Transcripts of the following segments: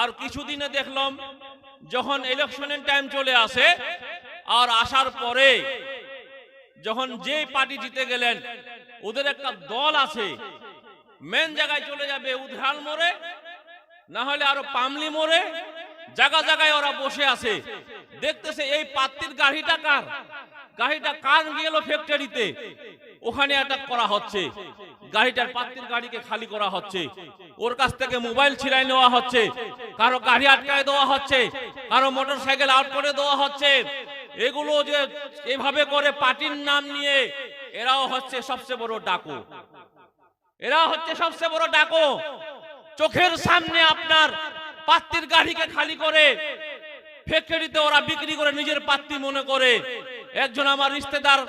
আর কিছুদিনে দেখলাম যখন ইলেকশনের টাইম চলে আসে, আর আসার পরে যখন যে পার্টি জিতে গেলেন, ওদের একটা দল আছে মেন জায়গায় চলে যাবে উধাল মোড়ে, না হলে আরও পামলি মোড়ে জায়গা জায়গায় ওরা বসে আছে। দেখতেছে এই পাত্তির গাড়িটা কার? গাড়িটা কার গেল ফ্যাক্টরিতে ওখানে অ্যাটাক করা হচ্ছে। গাড়িটার পাত্তির গাড়িকে খালি করা হচ্ছে। ওর কাছ থেকে মোবাইল ছিনাই নেওয়া হচ্ছে। কারও গাড়ি আটকায় দেওয়া হচ্ছে। কারও মোটর সাইকেল আউট করে দেওয়া হচ্ছে। এগুলো যে এভাবে করে পার্টির নাম নিয়ে এরাও হচ্ছে সবচেয়ে বড় ডাকু। এরা হচ্ছে সবচেয়ে বড় ডাকো। চোখের সামনে আপনার পাত্তির গাড়িকে খালি করে ফ্যাক্টরিতে ওরা বিক্রি করে নিজের পাত্তি মনে করে। একজন আমার রিস্তেদার,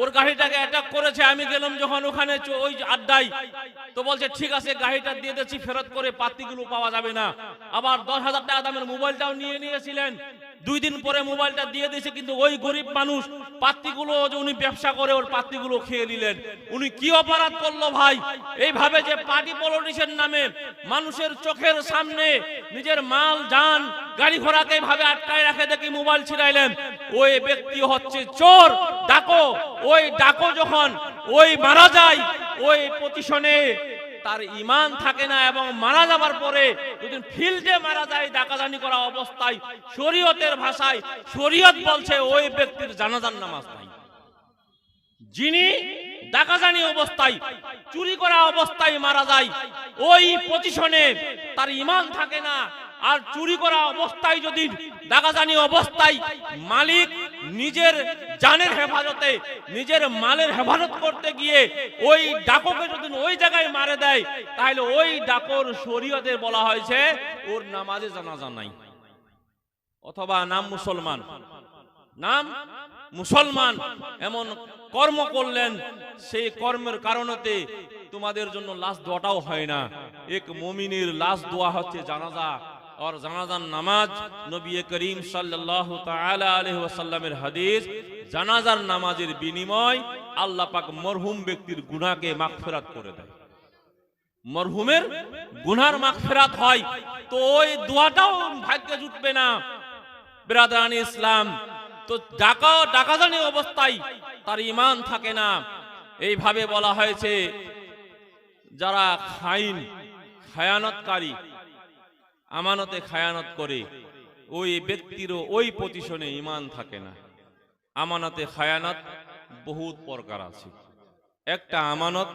ওর গাড়িটাকে অ্যাটাক করেছে, আমি গেলাম যখন ওখানে ওই আড্ডায়। তো বলছে, ঠিক আছে, গাড়িটা দিয়ে দিচ্ছি ফেরত করে পাত্তিগুলো পাওয়া যাবে না। আবার দশ হাজার টাকা দামের মোবাইলটাও নিয়ে নিয়েছিলেন। দুই দিন পরে মোবাইলটা দিয়ে দিয়েছে, কিন্তু ওই গরিব মানুষ পাত্তিগুলো যে উনি ব্যবসা করে, ওর পাত্তিগুলো খেয়ে নিলেন। উনি কি অপরাধ করল ভাই? এইভাবে যে পার্টি পলিটিশিয়ান নামে মানুষের চোখের সামনে নিজের মাল, যান, গাড়ি ঘোড়াকে এইভাবে আটকায় রাখে দেখি মোবাইল ছিড়াইলেন। ওই ব্যক্তি হচ্ছে চোর, ডাকো। ওই ডাকো যখন, ওই মারা যায়, ওই পজিশনে তার ইমান থাকে না এবং মারা যাবার পরে যদি ফিল্ডে মারা যায় ডাকাদানি করা অবস্থায়, শরীয়তের ভাষায় শরীয়ত বলছে, ওই ব্যক্তির জানাজান নামাজ নাই। যিনি ডাকাজানি অবস্থায়, চুরি করা অবস্থায় মারা যায়। ওই পজিশনে তার ইমান থাকে না। আর চুরি করা অবস্থায় যদি ডাকাজানি অবস্থায় মালিক নিজের জানের হেফাজতে, নিজের মালের হেফাজত করতে গিয়ে ওই ডাককে যদি ওই জায়গায় মারে দেয়, তাহলে ওই ডাকর শরীয়তে বলা হয়েছে, ওর নামাজে জানাজা নাই। অথবা নাম মুসলমান। নাম মুসলমান, এমন কর্ম করলেন, সেই কর্মের কারণতে তোমাদের জন্য লাশ দোয়াটাও হয় না। এক মমিনের লাশ দোয়া হচ্ছে জানাজা, আর জানাজার নামাজ নবী করিম সাল্লাল্লাহু তাআলা আলাইহি ওয়াসাল্লামের হাদিস, জানাজার নামাজের বিনিময় আল্লাহ পাক মরহুম ব্যক্তির গুনাহকে মাগফিরাত করে দেয়। মরহুমের গুনার মাগফিরাত হয়, তো ওই দোয়াটাও ভাগ্যে জুটবে না। বেরাদানি ইসলাম তো ডাকা, ডাকাজানি অবস্থায় তার ইমান থাকে না। এইভাবে বলা হয়েছে, যারা খাইন, খায়ানতকারী, আমানতে খায়ানত করে, ওই ব্যক্তিরও ওই পজিশনে ইমান থাকে না। আমানতে খায়ানত বহুত প্রকার আছে। একটা আমানত,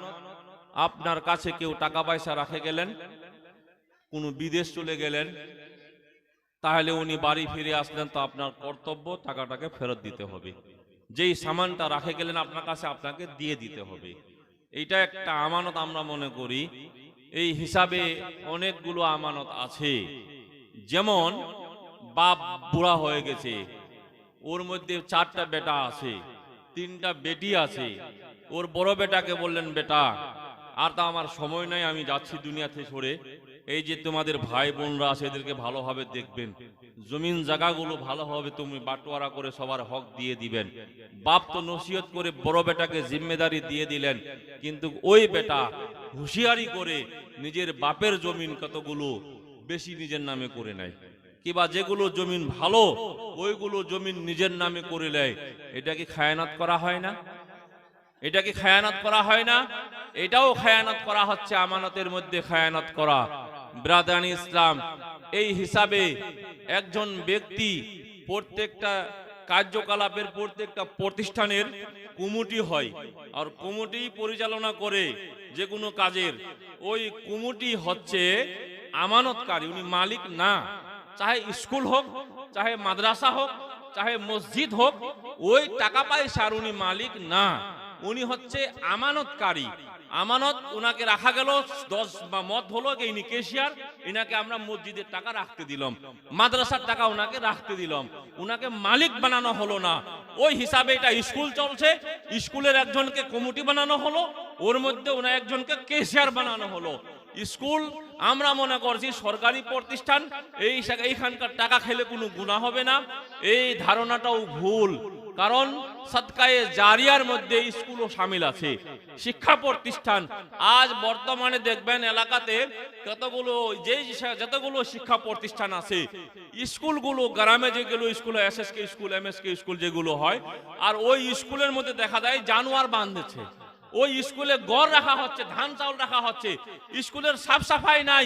আপনার কাছে কেউ টাকা পয়সা রাখে গেলেন, কোনো বিদেশ চলে গেলেন তাহলে উনি বাড়ি ফিরে আসলেন তো আপনার কর্তব্য টাকাটাকে ফেরত দিতে হবে। যেই সামানটা রাখে গেলেন আপনার কাছে আপনাকে দিয়ে দিতে হবে। এটা একটা আমানত আমরা মনে করি। এই হিসাবে অনেকগুলো আমানত আছে। যেমন বাপ বুড়া হয়ে গেছে, ওর মধ্যে চারটা বেটা আছে, তিনটা বেটি আছে, ওর বড় বেটাকে বললেন, বেটা, আর তা আমার সময় নাই, আমি যাচ্ছি দুনিয়াতে সরে। এই যে তোমাদের ভাই বোনরা আছে, এদেরকে ভালোভাবে দেখবেন। জমিন জায়গাগুলো ভালোভাবে তুমি বাটোয়ারা করে সবার হক দিয়ে দিবেন। বাপ তো নসিহত করে বড় বেটাকে জিম্মেদারি দিয়ে দিলেন, কিন্তু ওই বেটা হুঁশিয়ারি করে নিজের বাপের জমিন কতগুলো বেশি নিজের নামে করে নেয়। কিবা যেগুলো জমিন ভালো, ওইগুলো জমিন নিজের নামে করে নেয়। এটা কি খায়ানাত করা হয় না? এটা কি খায়ানাত করা হয় না? এটাও খায়ানাত করা হচ্ছে আমানতের মধ্যে খায়ানাত করা। ব্রাদানি ইসলাম। এই হিসাবে একজন ব্যক্তি প্রত্যেকটা কার্যকলাপের প্রত্যেকটা প্রতিষ্ঠানের কুমুটি হয় আর কমিটি পরিচালনা করে যে কোনো কাজের। ওই কমিটি হচ্ছে আমানতকারী, উনি মালিক না। চাহে স্কুল হোক, চাহে মাদ্রাসা হোক, চাহে মসজিদ হোক, ওই টাকা পয়সার উনি মালিক না। উনি হচ্ছে আমানতকারী। আমানত উনাকে রাখা গেল, দশ বা মত হলো ইনি কেশিয়ার, ইনাকে আমরা মসজিদের টাকা রাখতে দিলাম। মাদ্রাসার টাকা ওনাকে রাখতে দিলাম। উনাকে মালিক বানানো হলো না। ওই হিসাবে এটা স্কুল চলছে। স্কুলের একজনকে কমিটি বানানো হলো, ওর মধ্যে ওনা একজনকে কেশিয়ার বানানো হলো। স্কুল, আমরা মনে করছি সরকারি প্রতিষ্ঠান, এই এইখানকার টাকা খেলে কোনো গুণা হবে না। এই ধারণাটাও ভুল। কারণ সৎকায়ে জারিয়ার মধ্যে স্কুলও সামিল আছে। শিক্ষা প্রতিষ্ঠান আজ বর্তমানে দেখবেন এলাকাতে কতগুলো যে যতগুলো শিক্ষা প্রতিষ্ঠান আছে, স্কুলগুলো গ্রামে যেগুলো school S S K school M S K school যেগুলো হয়, আর ওই স্কুলের মধ্যে দেখা যায় জানোয়ার বাঁধেছে। ওই স্কুলে গড় রাখা হচ্ছে, ধান চাউল রাখা হচ্ছে। স্কুলের সাফ সাফাই নাই,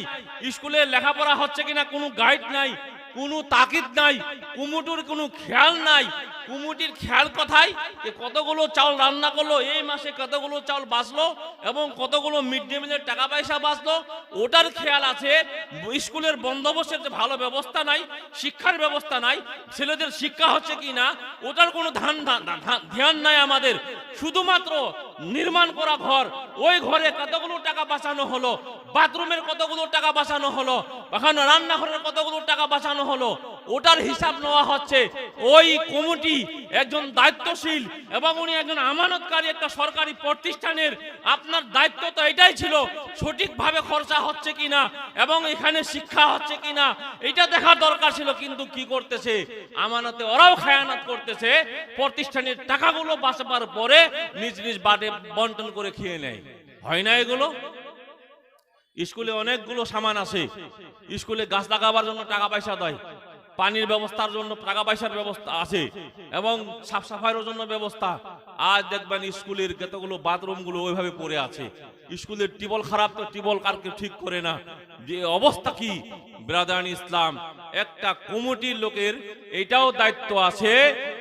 স্কুলে লেখাপড়া হচ্ছে কিনা কোনো গাইড নাই। কোনো তাকিদ নাই, কুমুটুর কোনো খেয়াল নাই। কুমুটির খেয়াল কথাই যে কতগুলো চাউল রান্না করল, এই মাসে কতগুলো চাউল বাঁচলো এবং কতগুলো মিড ডে মিলের টাকা পয়সা বাঁচলো, ওটার খেয়াল আছে। স্কুলের বন্দোবস্তের যে ভালো ব্যবস্থা নাই, শিক্ষার ব্যবস্থা নাই, ছেলেদের শিক্ষা হচ্ছে কি না, ওটার কোনো ধান ধ্যান নাই আমাদের। শুধুমাত্র নির্মাণ করা ঘর। ওই ঘরে কতগুলো টাকা বাঁচানো হলো? বাথরুমের কতগুলো টাকা বাঁচানো হলো? ওখানে রান্নাঘরের কতগুলো টাকা বাঁচানো হলো? ওটার হিসাব নেওয়া হচ্ছে। ওই কমিটি একজন দায়িত্বশীল এবং উনি একজন আমানতকারী একটা সরকারি প্রতিষ্ঠানের। আপনার দায়িত্ব তো এটাই ছিল, সঠিকভাবে খরচা হচ্ছে কিনা এবং এখানে শিক্ষা হচ্ছে কিনা। এটা দেখার দরকার ছিল, কিন্তু কি করতেছে? আমানতে ওরাও খায়ানাত করতেছে। প্রতিষ্ঠানের টাকাগুলো বাঁচাবার পরে নিজ নিজ বাটে বন্টন করে খেয়ে নেয়। হয় না এগুলো? স্কুলে অনেকগুলো সামান আছে। স্কুলে গাছ লাগাবার জন্য টাকা পয়সা দেয়। পানির ব্যবস্থার জন্য টাকা পয়সার ব্যবস্থা আছে এবং সাফ সাফাইয়ের জন্য ব্যবস্থা। আজ দেখবেন স্কুলের কতগুলো বাথরুমগুলো ওইভাবে পড়ে আছে। স্কুলের টিবল খারাপ তো টিবল কারকে ঠিক করে না। যে অবস্থা কি? ব্রাদান ইসলাম, একটা কমিটির লোকের এটাও দায়িত্ব আছে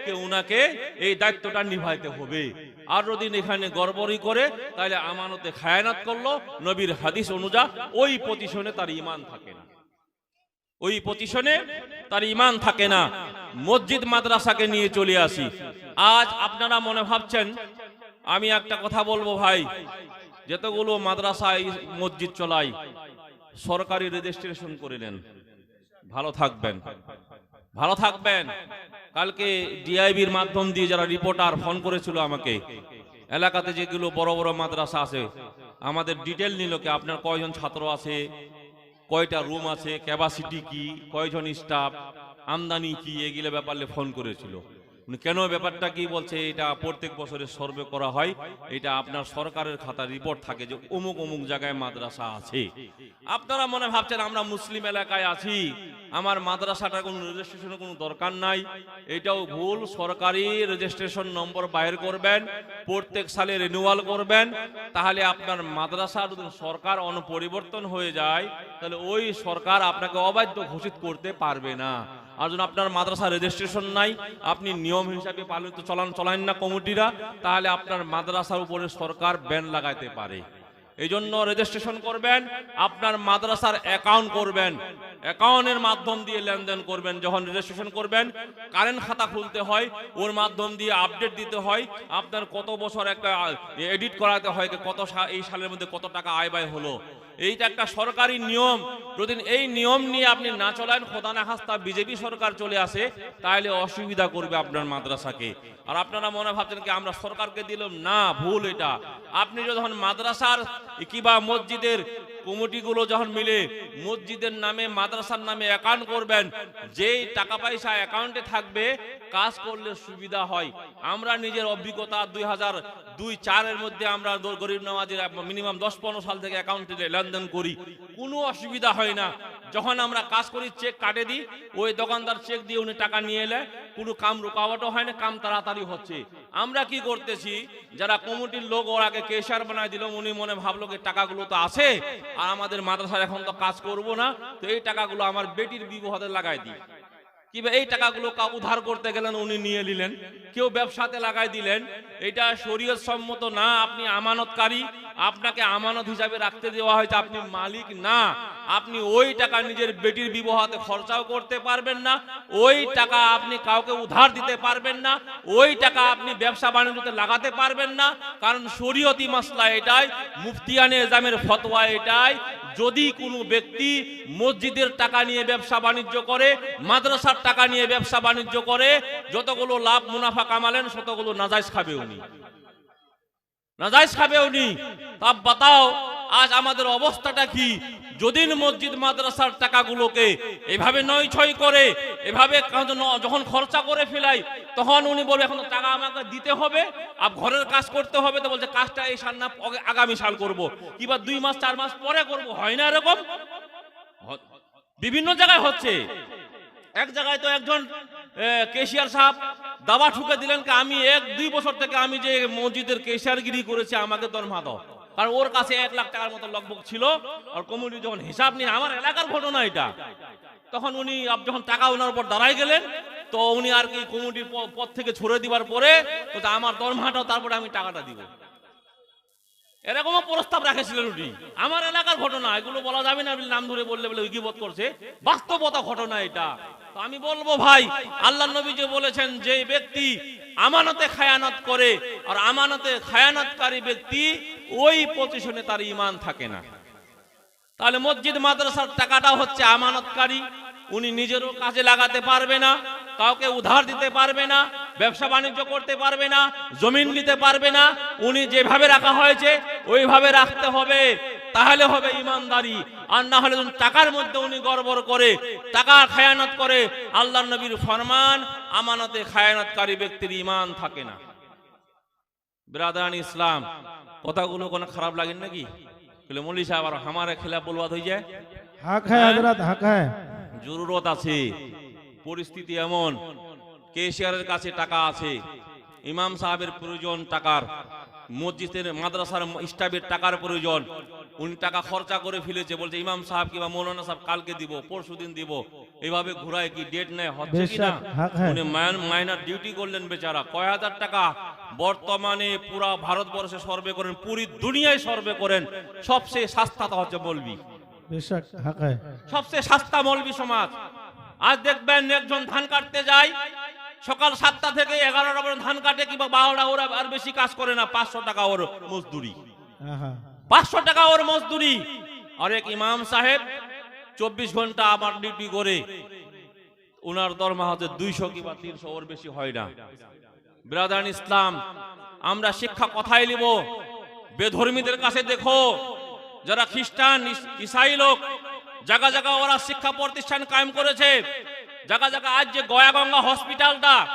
যে উনাকে এই দায়িত্বটা নিভাইতে হবে। আর যদি এখানে গড়বড়ি করে, তাহলে আমানতে খায়ানাত করল, নবীর হাদিস অনুযা ওই পজিশনে তার ইমান থাকে না। ওই পজিশনে তার ইমান থাকে না। মসজিদ মাদ্রাসাকে নিয়ে চলে আসি। আজ আপনারা মনে ভাবছেন, আমি একটা কথা বলব ভাই, যতগুলো মাদ্রাসায় মসজিদ চলাই সরকারি রেজিস্ট্রেশন করে নেন। ভালো থাকবেন। ভালো থাকবেন। কালকে ডিআইবির মাধ্যম দিয়ে যারা রিপোর্টার ফোন করেছিল আমাকে, এলাকাতে যেগুলো বড় বড় মাদ্রাসা আছে, আমাদের ডিটেল নিল কি আপনার কয়জন ছাত্র আছে, কয়টা রুম আছে ক্যাপাসিটি কি, কয়জন স্টাফ আমদানি কি, এগুলো ব্যাপারে ফোন করেছিল। কেন ব্যাপারটা কি বলছে? এটা প্রত্যেক বছরে সর্ভে করা হয়। এটা আপনার সরকারের খাতা রিপোর্ট থাকে যে অমুক অমুক জায়গায় মাদ্রাসা আছে। আপনারা মনে ভাবছেন আমরা মুসলিম এলাকায় আছি। আমার মাদ্রাসাটা কোনো রেজিস্ট্রেশনের কোনো দরকার নাই। এটাও ভুল। সরকারি রেজিস্ট্রেশন নম্বর বাইর করবেন, প্রত্যেক সালে রিনিউয়াল করবেন। তাহলে আপনার মাদ্রাসা যদি সরকার অনুপরিবর্তন হয়ে যায়, তাহলে ওই সরকার আপনাকে অবাধ্য ঘোষিত করতে পারবে না। আর যদি আপনার মাদ্রাসা রেজিস্ট্রেশন নাই, আপনি নিয়ম হিসাবে পালিত চলান চলান না কমিটিরা, তাহলে আপনার মাদ্রাসার উপরে সরকার ব্যান লাগাইতে পারে। এই জন্য রেজিস্ট্রেশন করবেন, আপনার মাদ্রাসার অ্যাকাউন্ট করবেন। অ্যাকাউন্টের মাধ্যম দিয়ে লেনদেন করবেন, যখন রেজিস্ট্রেশন করবেন কারেন্ট খাতা খুলতে হয়, ওর মাধ্যম দিয়ে আপডেট দিতে হয়, আপনার কত বছর একটা এডিট করাতে হয়, কত এই সালের মধ্যে কত টাকা আয় ব্যয় হলো। এইটা একটা সরকারি নিয়ম। যদি এই নিয়ম নিয়ে আপনি না চলেন, খোদা না হাস্তা বিজেপি সরকার চলে আসে তাহলে অসুবিধা করবে আপনার মাদ্রাসাকে। আর আপনারা মনে ভাবছেন কি, আমরা সরকারকে দিলাম? না, ভুল এটা। আপনি যখন মাদ্রাসার কিবা মসজিদের কমিটিগুলো যখন মিলে মসজিদের নামে, মাদ্রাসার নামে অ্যাকাউন্ট করবেন, যেই টাকা পয়সা অ্যাকাউন্টে থাকবে, কাজ করলে সুবিধা হয়। আমরা নিজের অভিজ্ঞতা দুই হাজার দুই চারের মধ্যে আমরা গরিব নামাজের মিনিমাম দশ পনেরো সাল থেকে অ্যাকাউন্টে লেনদেন করি। কোনো অসুবিধা হয় না। যখন আমরা কাজ করি চেক কাটে দিই, ওই দোকানদার চেক দিয়ে উনি টাকা নিয়ে এলে, কোনো কাম রুকাওয়াটও হয় না, কাম তাড়াতাড়ি হচ্ছে। আমরা কি করতেছি, যারা কমিটির লোক, ওর আগে কেশার বানায় দিল, উনি মনে ভাবলো যে টাকাগুলো তো আছে, আর আমাদের মাদ্রাসার এখন তো কাজ করব না, তো এই টাকাগুলো আমার বেটির বিবাহতে লাগাই দিই। কিংবা এই টাকাগুলো কা উদ্ধার করতে গেলেন, উনি নিয়ে নিলেন। কেউ ব্যবসাতে লাগাই দিলেন। এটা শরীয়ত সম্মত না, আপনি আমানতকারী। আপনাকে আমানত হিসাবে রাখতে দেওয়া হয়েছে, আপনি মালিক না। আপনি ওই টাকা নিজের বেটির বিবাহতে খরচাও করতে পারবেন না, ওই টাকা আপনি কাউকে উধার দিতে পারবেন না, ওই টাকা আপনি ব্যবসা বাণিজ্যতে লাগাতে পারবেন না, কারণ শরীয়তি মাসলা এটাই মুফতিয়ানে এজামের ফতোয়া এটাই, যদি কোনো ব্যক্তি মসজিদের টাকা নিয়ে ব্যবসা বাণিজ্য করে, মাদ্রাসার টাকা নিয়ে ব্যবসা বাণিজ্য করে, যতগুলো লাভ মুনাফা কামালেন ততগুলো নাজাইজ খাবে উনি। নাজাইজ খাবে উনি। তা বাতাও আজ আমাদের অবস্থাটা কি? যদি মসজিদ মাদ্রাসার টাকাগুলোকে এভাবে নয় ছয় করে, এভাবে যখন খরচা করে ফেলাই, তখন উনি বলবে এখন টাকা আমাকে দিতে হবে, আর ঘরের কাজ করতে হবে। তো বলছে, কাজটা এই সাল না আগামী সাল করব। কিংবা দুই মাস, চার মাস পরে করব, হয় না এরকম? বিভিন্ন জায়গায় হচ্ছে। এক জায়গায় তো একজন কেশিয়ার সাহেব দাবা ঠুকে দিলেন আমি এক, দুই বছর থেকে আমি যে মসজিদের কেশিয়ারগিরি করেছি, আমাকে দরমা দাও। কারণ ওর কাছে এক লাখ টাকার মতো লগভগ ছিল। আর কমিটি যখন হিসাব নিয়ে, আমার এলাকার ঘটনা এটা। তখন উনি যখন টাকা ওনার উপর দাঁড়াই গেলেন, তো উনি আর কি কমিটির পদ থেকে ছড়ে দিবার পরে, তো আমার দরমাটাও তারপরে আমি টাকাটা দিব। এরকমও প্রস্তাব রাখেছিলেন উনি। আমার এলাকার ঘটনা, এগুলো বলা যাবে না, নাম ধরে বললে বলে উইকিবোধ করছে। বাস্তবতা ঘটনা এটা। তো আমি বলব ভাই, আল্লাহ নবী যে বলেছেন যে ব্যক্তি আমানতে খায়ানত করে, আর আমানতে খায়ানতকারী ব্যক্তি ওই পজিশনে তার ইমান থাকে না। তাহলে মসজিদ, মাদ্রাসার টাকাটা হচ্ছে আমানতকারী। উনি নিজেরও কাজে লাগাতে পারবে না, কাউকে উধার দিতে পারবে না, ব্যবসা বাণিজ্য করতে পারবে না, জমিন নিতে পারবে না। উনি যেভাবে রাখা হয়েছে, ওইভাবে রাখতে হবে। তাহলে হবে ইমানদারি আর না হলে টাকার মধ্যে উনি গড়বড় করে, টাকা খায়ানত করে আল্লাহ নবীর ফরমান, আমানতে খায়ানতকারী ব্যক্তির ইমান থাকে না। ব্রাদান ইসলাম। কথাগুলো কোনো খারাপ লাগেন নাকি? বলে সাহেব আর আমার খেলা বলবাদ হয়ে যায় হ্যাঁ? জরুরত আছে। পরিস্থিতি এমন। কেশিয়ারের কাছে টাকা আছে। ইমাম সাহেবের প্রয়োজন টাকার। মসজিদের মাদ্রাসার স্টাফের টাকার প্রয়োজন। উনি টাকা খরচা করে ফেলেছে বলছে ইমাম সাহেব কিংবা মৌলানা সাহেব কালকে দিব পরশু দিন দিব। এইভাবে ঘুরায় কি ডেট নেয়? হচ্ছে কিনা উনি মায়নার ডিউটি করলেন বেচারা। কয় হাজার টাকা? বর্তমানে পুরা ভারতবর্ষে সর্বে করেন পুরী দুনিয়ায় সর্বে করেন সবচেয়ে সাস্তাটা হচ্ছে মলবি। সবচেয়ে সাস্তা মলবি সমাজ। আজ দেখবেন একজন ধান কাটতে যায় সকাল সাতটা থেকে এগারোটা পর্যন্ত ধান কাটে কিংবা বারোটা ওরা আর বেশি কাজ করে না পাঁচশো টাকা ওর মজদুরি। পাঁচশো টাকা ওর মজদুরি। আরেক ইমাম সাহেব চব্বিশ ঘণ্টা আমার ডিউটি করে ওনার দরমা হচ্ছে দুইশো কিংবা তিনশো ওর বেশি হয় না। ব্রাদার ইসলাম আমরা শিক্ষা কথাই নিব। বেধর্মীদের কাছে দেখো, যারা খ্রিস্টান, ইস- ইসাই লোক জায়গা জায়গা ওরা শিক্ষা প্রতিষ্ঠান কায়েম করেছে। জায়গা জায়গা আজ যে গয়াগঙ্গা হসপিটালটা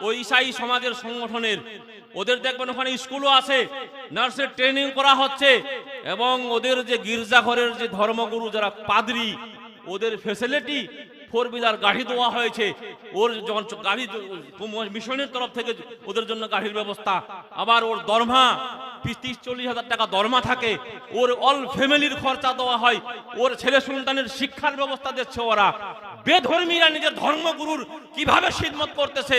ওই ইসাই সমাজের সংগঠনের, ওদের দেখবেন ওখানে স্কুলও আছে, নার্সের ট্রেনিং করা হচ্ছে, এবং ওদের যে গির্জাঘরের যে ধর্মগুরু যারা পাদরি, ওদের ফেসিলিটি ফোর হুইলার গাড়ি দেওয়া হয়েছে। ওর যখন গাড়ি মিশনের তরফ থেকে ওদের জন্য গাড়ির ব্যবস্থা। আবার ওর দরমা তিরিশ চল্লিশ হাজার টাকা দরমা থাকে ওর অল ফ্যামিলির খরচা দেওয়া হয় ওর ছেলে সন্তানের শিক্ষার ব্যবস্থা দিচ্ছে ওরা। বেধর্মীরা নিজের ধর্মগুরুর কীভাবে সিদমত করতেছে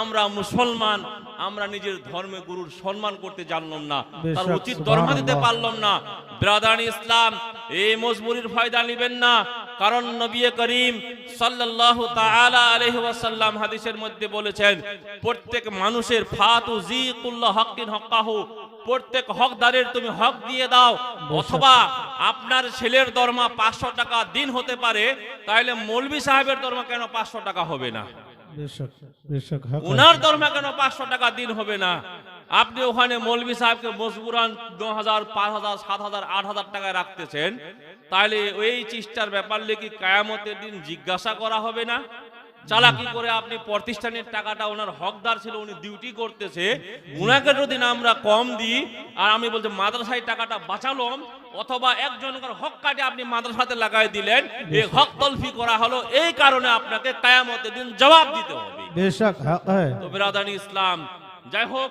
আমরা মুসলমান আমরা নিজের ধর্মে গুরুর সম্মান করতে জানলাম না। তার উচিত দরমা দিতে পারলাম না। ব্রাদান ইসলাম এই মজবুরির ফায়দা নেবেন না কারণ নবী করিম সাল্লাল্লাহু তাআলা আলাইহি ওয়াসাল্লাম হাদিসের মধ্যে বলেছেন প্রত্যেক মানুষের ফাতু জিকুল্লাহ হাক্কিন হক্কাহু প্রত্যেক হকদারের তুমি হক দিয়ে দাও অথবা আপনার ছেলের দরমা পাঁচশো টাকা দিন হতে পারে তাহলে মৌলবি সাহেবের দরমা কেন পাঁচশো টাকা হবে না? ওনার দরমা কেন পাঁচশো টাকা দিন হবে না? আপনি ওখানে মৌলবি সাহেবকে মজবুরান দু হাজার পাঁচ হাজার সাত হাজার আট হাজার টাকায় রাখতেছেন তাহলে এই চিষ্টার ব্যাপার কি কায়ামতের দিন জিজ্ঞাসা করা হবে না? চালাকি করে আপনি প্রতিষ্ঠানের টাকাটা ওনার হকদার ছিল উনি ডিউটি করতেছে। উনাকে যদি না আমরা কম দিই আর আমি বলছি মাদ্রাসায় টাকাটা বাঁচালাম অথবা একজনকার হক কাটে আপনি মাদ্রাসাতে লাগাই দিলেন এই হক তলফি করা হলো এই কারণে আপনাকে কায়ামতের দিন জবাব দিতে হবে। তো বিরাদানি ইসলাম যাই হোক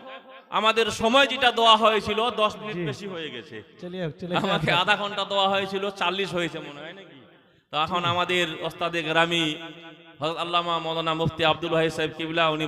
আমাদের সময় যেটা দেওয়া হয়েছিল দশ মিনিট বেশি হয়ে গেছে। আমাকে আধা ঘণ্টা দেওয়া হয়েছিল চল্লিশ হয়েছে মনে হয় নাকি? তো এখন আমাদের ওস্তাদে গ্রামী হযরত আল্লামা মৌলানা মুফতি আব্দুল ভাই সাহেব কিবলা উনি